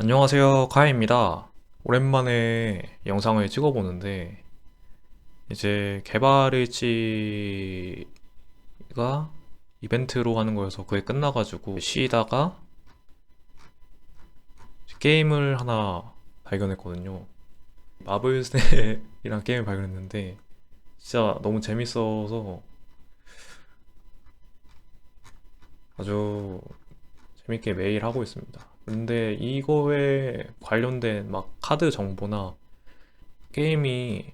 안녕하세요, 카이입니다. 오랜만에 영상을 찍어보는데, 이제 개발 일지가 이벤트로 하는 거여서 그게 끝나가지고 쉬다가 게임을 하나 발견했거든요. 마블 스냅이란 게임을 발견했는데, 진짜 너무 재밌어서 아주 재밌게 매일 하고 있습니다. 근데 이거에 관련된 막 카드 정보나 게임이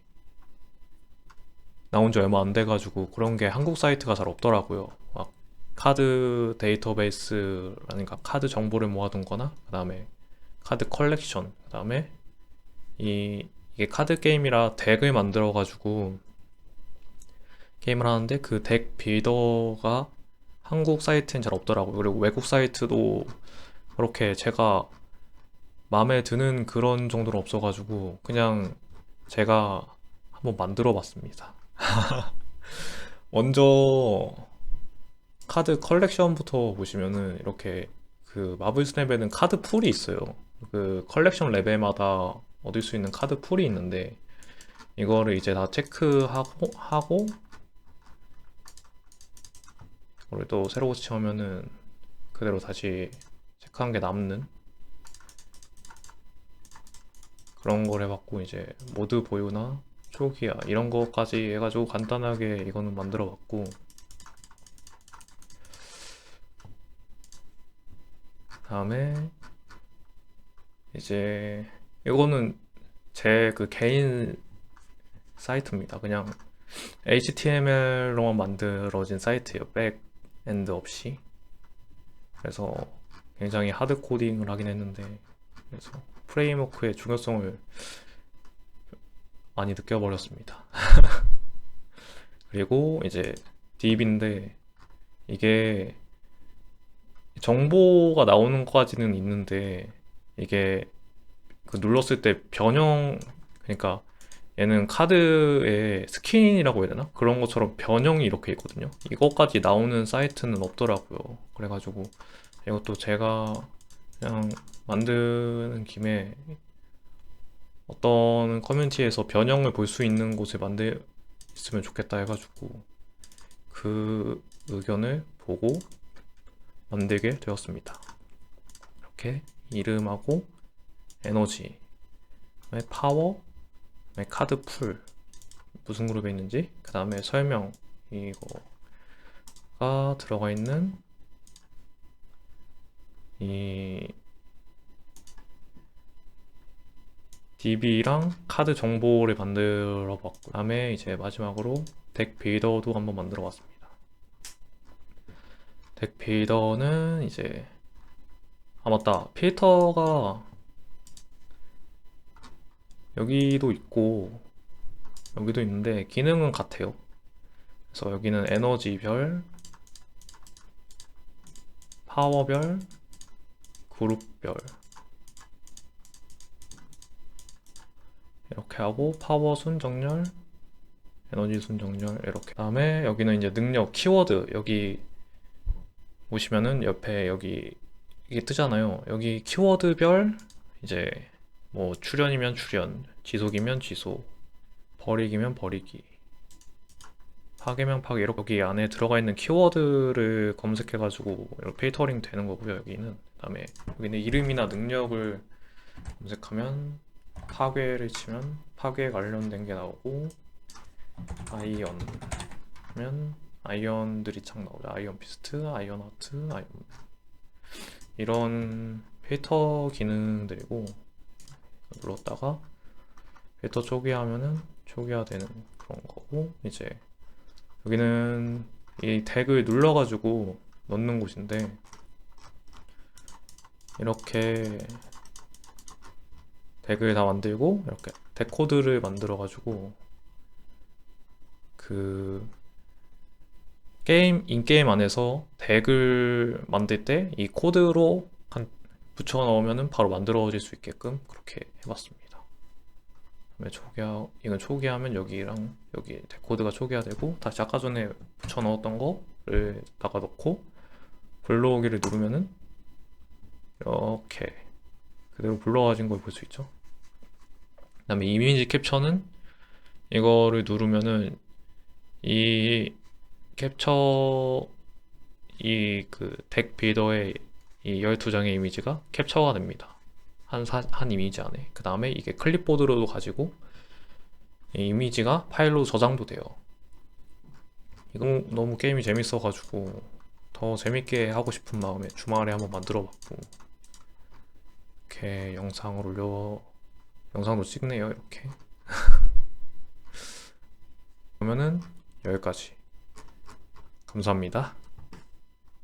나온 지 얼마 안 돼가지고 그런 게 한국 사이트가 잘 없더라고요. 막 카드 데이터베이스라든가 카드 정보를 모아둔 거나 그 다음에 카드 컬렉션 그 다음에 이 이게 카드 게임이라 덱을 만들어가지고 게임을 하는데 그 덱 빌더가 한국 사이트엔 잘 없더라고요. 그리고 외국 사이트도 그렇게 제가 마음에 드는 그런 정도는 없어가지고 그냥 제가 한번 만들어 봤습니다. 먼저 카드 컬렉션부터 보시면은 이렇게 그 마블 스냅에는 카드 풀이 있어요. 그 컬렉션 레벨마다 얻을 수 있는 카드 풀이 있는데 이거를 이제 다 체크하고 하고 또 새로 고치면은 그대로 다시 체크한 게 남는 그런 걸 해봤고 이제 모드 보유나 초기화 이런 거까지 해가지고 간단하게 이거는 만들어 봤고 다음에 이제 이거는 제 그 개인 사이트입니다. 그냥 HTML로만 만들어진 사이트예요. 백 엔드 없이. 그래서 굉장히 하드 코딩을 하긴 했는데 그래서 프레임워크의 중요성을 많이 느껴버렸습니다. 그리고 이제 딥인데 이게 정보가 나오는 것까지는 있는데 이게 그 눌렀을 때 변형 그러니까 얘는 카드에 스킨이라고 해야 되나? 그런 것처럼 변형이 이렇게 있거든요. 이것까지 나오는 사이트는 없더라고요. 그래가지고 이것도 제가 그냥 만드는 김에 어떤 커뮤니티에서 변형을 볼 수 있는 곳에 만들 있으면 좋겠다 해가지고 그 의견을 보고 만들게 되었습니다. 이렇게 이름하고 에너지, 파워, 그 다음에 카드 풀. 무슨 그룹에 있는지, 그 다음에 설명. 이거가 들어가 있는 이 DB랑 카드 정보를 만들어 봤고 그 다음에 이제 마지막으로 덱 빌더도 한번 만들어 봤습니다. 덱 빌더는 이제 아 맞다. 필터가 여기도 있고 여기도 있는데 기능은 같아요. 그래서 여기는 에너지별, 파워별, 그룹별 이렇게 하고 파워 순 정렬, 에너지 순 정렬 이렇게 다음에 여기는 이제 능력 키워드 여기 보시면은 옆에 여기 이게 뜨잖아요. 여기 키워드별 이제 뭐 출연이면 출연, 지속이면 지속, 버리기면 버리기, 파괴면 파괴 이렇게 여기 안에 들어가 있는 키워드를 검색해가지고 이렇게 필터링 되는 거고요. 여기는 그다음에 여기는 이름이나 능력을 검색하면 파괴를 치면 파괴 관련된 게 나오고 아이언 하면 아이언들이 착 나오죠. 아이언 피스트, 아이언 하트, 아이언 이런 필터 기능들이고 눌렀다가 필터 초기화하면은 초기화되는 그런 거고 이제 여기는 이 덱을 눌러가지고 넣는 곳인데 이렇게 덱을 다 만들고 이렇게 덱 코드를 만들어 가지고 그 게임 인게임 안에서 덱을 만들 때 이 코드로 한 붙여 넣으면은 바로 만들어질 수 있게끔 그렇게 해봤습니다. 그다음에 초기화 이건 초기화하면 여기랑 여기 데코드가 초기화되고 다시 아까 전에 붙여 넣었던 거를 다가 넣고 불러오기를 누르면은 이렇게 그대로 불러가진 걸 볼 수 있죠. 그다음에 이미지 캡처는 이거를 누르면은 이 캡처 이 그 덱 빌더의 이 12장의 이미지가 캡처가 됩니다. 한, 사, 한 이미지 안에. 그 다음에 이게 클립보드로도 가지고 이 이미지가 파일로 저장도 돼요. 이거 너무 게임이 재밌어가지고 더 재밌게 하고 싶은 마음에 주말에 한번 만들어 봤고 이렇게 영상을 올려 영상도 찍네요 이렇게 그러면은 여기까지 감사합니다